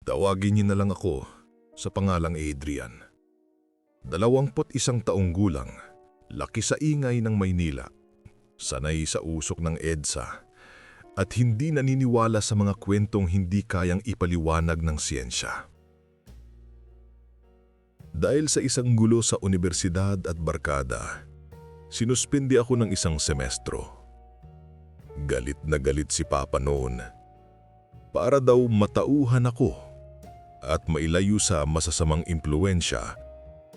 Tawagin niyo na lang ako sa pangalang Adrian. Dalawamput isang taong gulang, laki sa ingay ng Maynila, sanay sa usok ng EDSA, at hindi naniniwala sa mga kwentong hindi kayang ipaliwanag ng siyensya. Dahil sa isang gulo sa universidad at barkada, sinuspindi ako ng isang semestro. Galit na galit si Papa noon. Para daw matauhan ako at mailayo sa masasamang impluensya,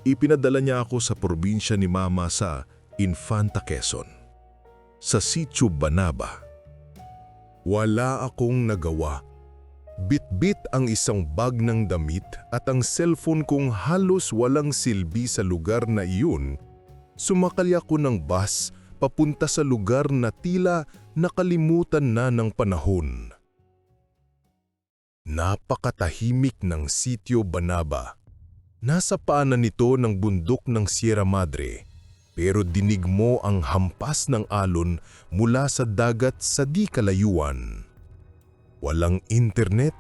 ipinadala niya ako sa probinsya ni Mama sa Infanta Quezon, sa Sitio Banaba. Wala akong nagawa. Bit-bit ang isang bag ng damit at ang cellphone kong halos walang silbi sa lugar na iyon, sumakali ako ng bus papunta sa lugar na tila nakalimutan na ng panahon. Napakatahimik ng sitio Banaba. Nasa paanan nito ng bundok ng Sierra Madre, pero dinig mo ang hampas ng alon mula sa dagat sa di kalayuan. Walang internet,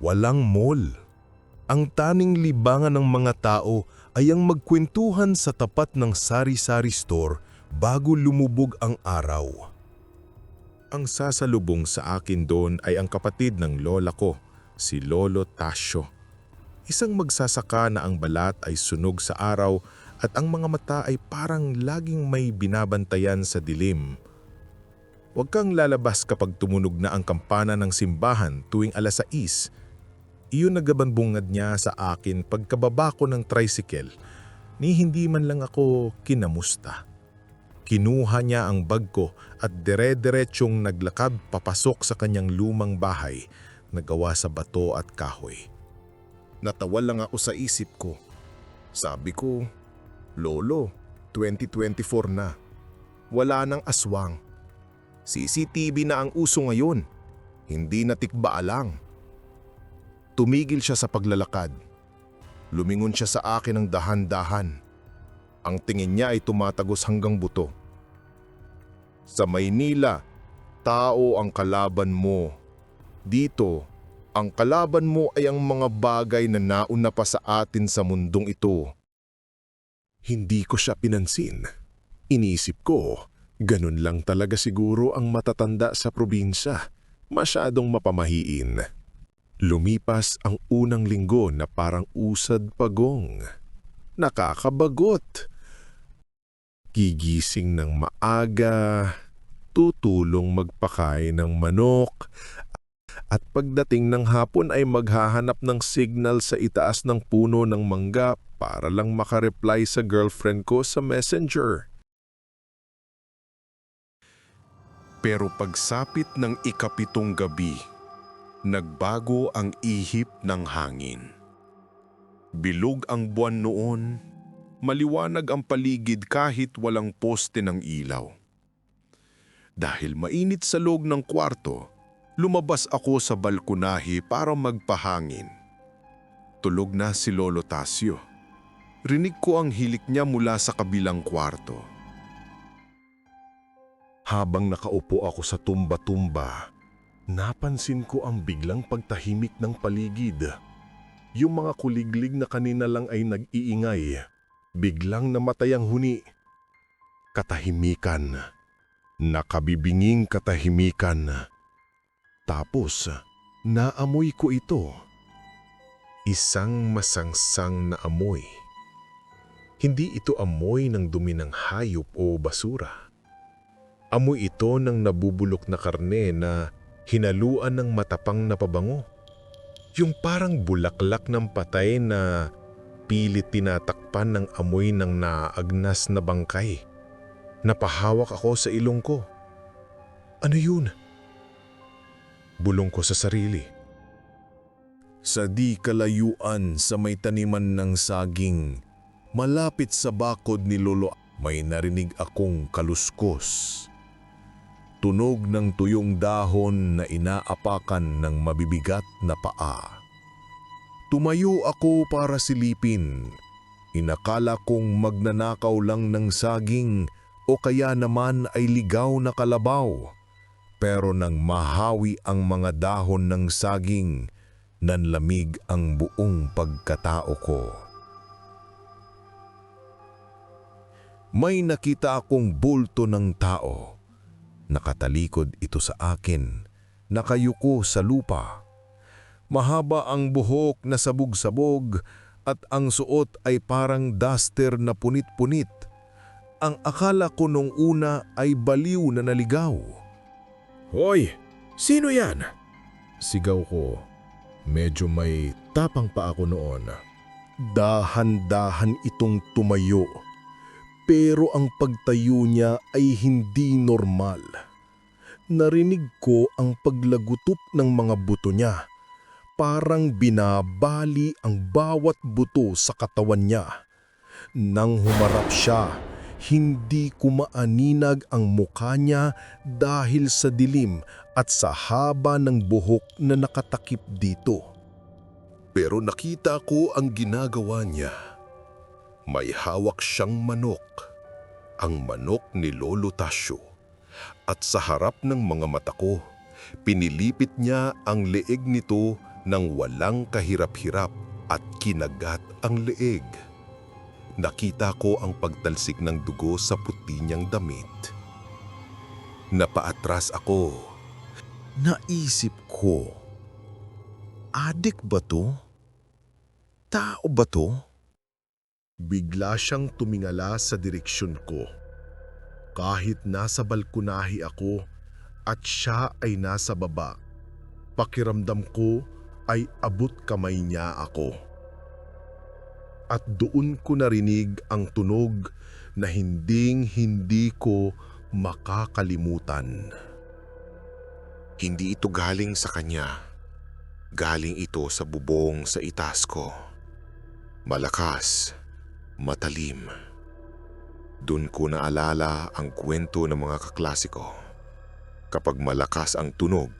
walang mall. Ang taning libangan ng mga tao ay ang magkwentuhan sa tapat ng sari-sari store bago lumubog ang araw. Ang sasalubong sa akin doon ay ang kapatid ng lola ko, si Lolo Tasyo. Isang magsasaka na ang balat ay sunog sa araw at ang mga mata ay parang laging may binabantayan sa dilim. Huwag kang lalabas kapag tumunog na ang kampana ng simbahan tuwing alas 6. Iyon nagabanbungad niya sa akin pagkababa ko ng tricycle ni hindi man lang ako kinamusta. Kinuha niya ang bag ko at dire-diretsyong naglakad papasok sa kanyang lumang bahay na gawa sa bato at kahoy. Natawa lang ako sa isip ko. Sabi ko, Lolo, 2024 na. Wala nang aswang. CCTV na ang uso ngayon. Hindi na tikba lang. Tumigil siya sa paglalakad. Lumingon siya sa akin ng dahan-dahan. Ang tingin niya ay tumatagos hanggang buto. Sa Maynila, tao ang kalaban mo. Dito, ang kalaban mo ay ang mga bagay na nauna pa sa atin sa mundong ito. Hindi ko siya pinansin. Iniisip ko, ganun lang talaga siguro ang matatanda sa probinsya. Masyadong mapamahiin. Lumipas ang unang linggo na parang usad pagong. Nakakabagot. Gigising ng maaga, tutulong magpakain ng manok, at pagdating ng hapon ay maghahanap ng signal sa itaas ng puno ng mangga para lang makareply sa girlfriend ko sa messenger. Pero pagsapit ng ikapitong gabi, nagbago ang ihip ng hangin. Bilog ang buwan noon, maliwanag ang paligid kahit walang poste ng ilaw. Dahil mainit sa loob ng kwarto, lumabas ako sa balkonahe para magpahangin. Tulog na si Lolo Tasio. Rinig ko ang hilik niya mula sa kabilang kwarto. Habang nakaupo ako sa tumba-tumba, napansin ko ang biglang pagtahimik ng paligid. Yung mga kuliglig na kanina lang ay nag-iingay. Biglang namatay ang huni. Katahimikan. Nakabibinging katahimikan. Tapos, naamoy ko ito. Isang masangsang na amoy. Hindi ito amoy ng dumi ng hayop o basura. Amoy ito ng nabubulok na karne na hinaluan ng matapang na pabango. Yung parang bulaklak ng patay na pilit tinatakpan ng amoy ng naagnas na bangkay. Napahawak ako sa ilong ko. Ano yun? Bulong ko sa sarili. Sa di kalayuan sa may taniman ng saging, malapit sa bakod ni Lolo, may narinig akong kaluskos. Tunog ng tuyong dahon na inaapakan ng mabibigat na paa. Tumayo ako para silipin. Inakala kong magnanakaw lang ng saging o kaya naman ay ligaw na kalabaw. Pero nang mahawi ang mga dahon ng saging, Nanlamig ang buong pagkatao ko. May nakita akong bulto ng tao. Nakatalikod ito sa akin. Nakayuko sa lupa. Mahaba ang buhok na sabog-sabog at ang suot ay parang duster na punit-punit. Ang akala ko nung una ay baliw na naligaw. Hoy! Sino yan? Sigaw ko. Medyo may tapang pa ako noon. Dahan-dahan itong tumayo. Pero ang pagtayo niya ay hindi normal. Narinig ko ang paglagutup ng mga buto niya. Parang binabali ang bawat buto sa katawan niya. Nang humarap siya, hindi ko maaninag ang mukha niya dahil sa dilim at sa haba ng buhok na nakatakip dito. Pero nakita ko ang ginagawa niya. May hawak siyang manok, ang manok ni Lolo Tasyo. At sa harap ng mga mata ko, pinilipit niya ang leeg nito ng walang kahirap-hirap at kinagat ang leeg. Nakita ko ang pagtalsik ng dugo sa puti niyang damit. Napaatras ako. Naisip ko, adik ba to? Tao ba to? Bigla siyang tumingala sa direksyon ko. Kahit nasa balkonahi ako at siya ay nasa baba, pakiramdam ko ay abot kamay niya ako. At doon ko narinig ang tunog na hinding-hindi ko makakalimutan. Hindi ito galing sa kanya. Galing ito sa bubong sa itas ko. Malakas, matalim. Doon ko naalala ang kwento ng mga kaklase ko. Kapag malakas ang tunog,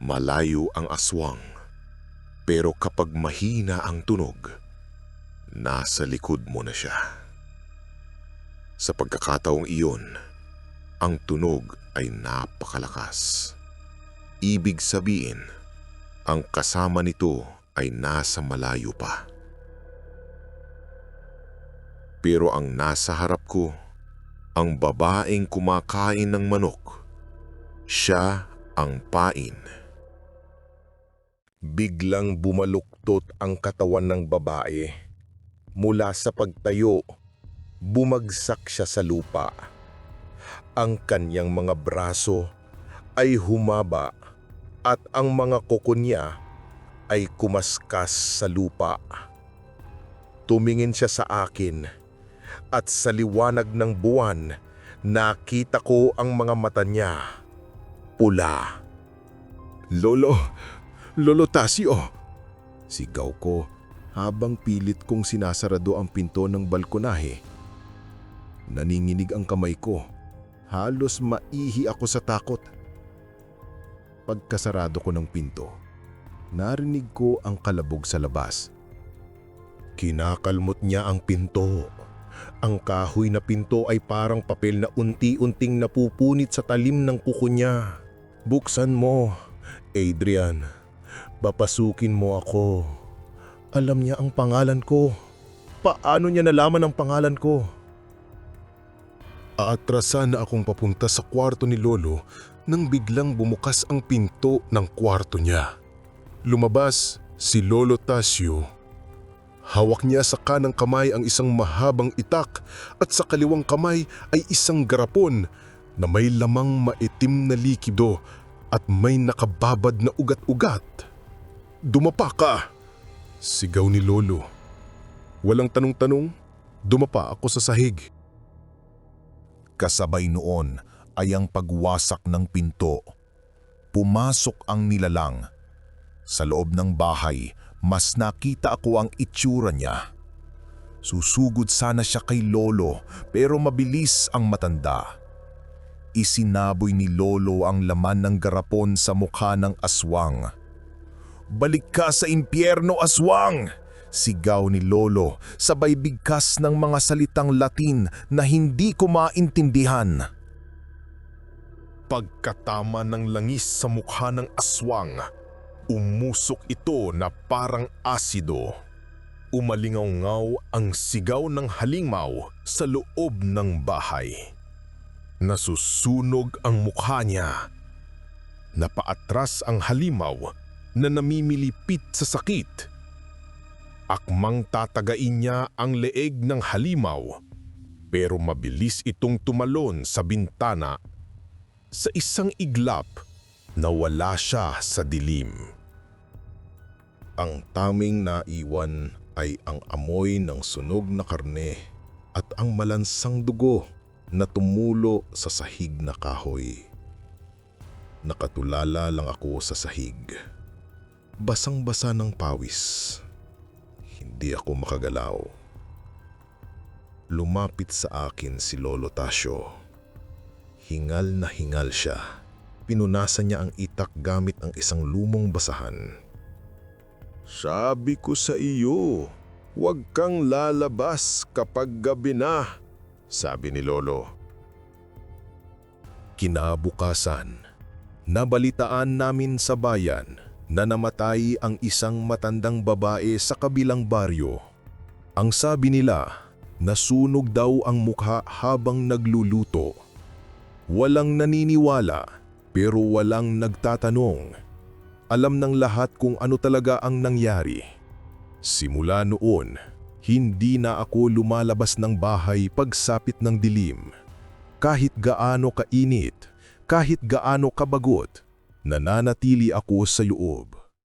malayo ang aswang. Pero kapag mahina ang tunog, nasa likod mo na siya. Sa pagkakataong iyon, ang tunog ay napakalakas. Ibig sabihin, ang kasama nito ay nasa malayo pa. Pero ang nasa harap ko, ang babaeng kumakain ng manok. Siya ang pain. Biglang bumaluktot ang katawan ng babae. Mula sa pagtayo, bumagsak siya sa lupa. Ang kanyang mga braso ay humaba at ang mga kuko niya ay kumaskas sa lupa. Tumingin siya sa akin at sa liwanag ng buwan nakita ko ang mga mata niya. Pula. Lolo, Lolo Tasio! Sigaw ko habang pilit kong sinasarado ang pinto ng balkonahe. Naninginig ang kamay ko. Halos maihi ako sa takot. Pagkasarado ko ng pinto, narinig ko ang kalabog sa labas. Kinakalmot niya ang pinto. Ang kahoy na pinto ay parang papel na unti-unting napupunit sa talim ng kuko niya. Buksan mo, Adrian. Papasukin mo ako. Alam niya ang pangalan ko. Paano niya nalaman ang pangalan ko? Aatrasan na akong papunta sa kwarto ni Lolo nang biglang bumukas ang pinto ng kwarto niya. Lumabas si Lolo Tasio. Hawak niya sa kanang kamay ang isang mahabang itak at sa kaliwang kamay ay isang garapon na may lamang maitim na likido at may nakababad na ugat-ugat. Dumapa ka! Sigaw ni Lolo. Walang tanong-tanong, dumapa ako sa sahig. Kasabay noon ay ang pagwasak ng pinto. Pumasok ang nilalang. Sa loob ng bahay, mas nakita ako ang itsura niya. Susugod sana siya kay Lolo pero mabilis ang matanda. Isinaboy ni Lolo ang laman ng garapon sa mukha ng aswang. Balik ka sa impyerno, aswang! Sigaw ni Lolo sabay bigkas ng mga salitang Latin na hindi ko maintindihan. Pagkatama ng langis sa mukha ng aswang, Umusok ito na parang asido. Umalingaw-ngaw ang sigaw ng halimaw sa loob ng bahay. Nasusunog ang mukha niya. Napaatras ang halimaw na namimilipit sa sakit. Akmang tatagain niya ang leeg ng halimaw pero mabilis itong tumalon sa bintana. Sa isang iglap, nawala siya sa dilim. Ang taming naiwan ay ang amoy ng sunog na karne at ang malansang dugo na tumulo sa sahig na kahoy. Nakatulala lang ako sa sahig. Basang-basa ng pawis. Hindi ako makagalaw. Lumapit sa akin si Lolo Tasyo. Hingal na hingal siya. Pinunasan niya ang itak gamit ang isang lumong basahan. Sabi ko sa iyo, huwag kang lalabas kapag gabi na, sabi ni Lolo. Kinabukasan, nabalitaan namin sa bayan na namatay ang isang matandang babae sa kabilang baryo. Ang sabi nila, nasunog daw ang mukha habang nagluluto. Walang naniniwala pero walang nagtatanong. Alam ng lahat kung ano talaga ang nangyari. Simula noon, hindi na ako lumalabas ng bahay pagsapit ng dilim. Kahit gaano kainit, kahit gaano kabagot, nananatili ako sa loob.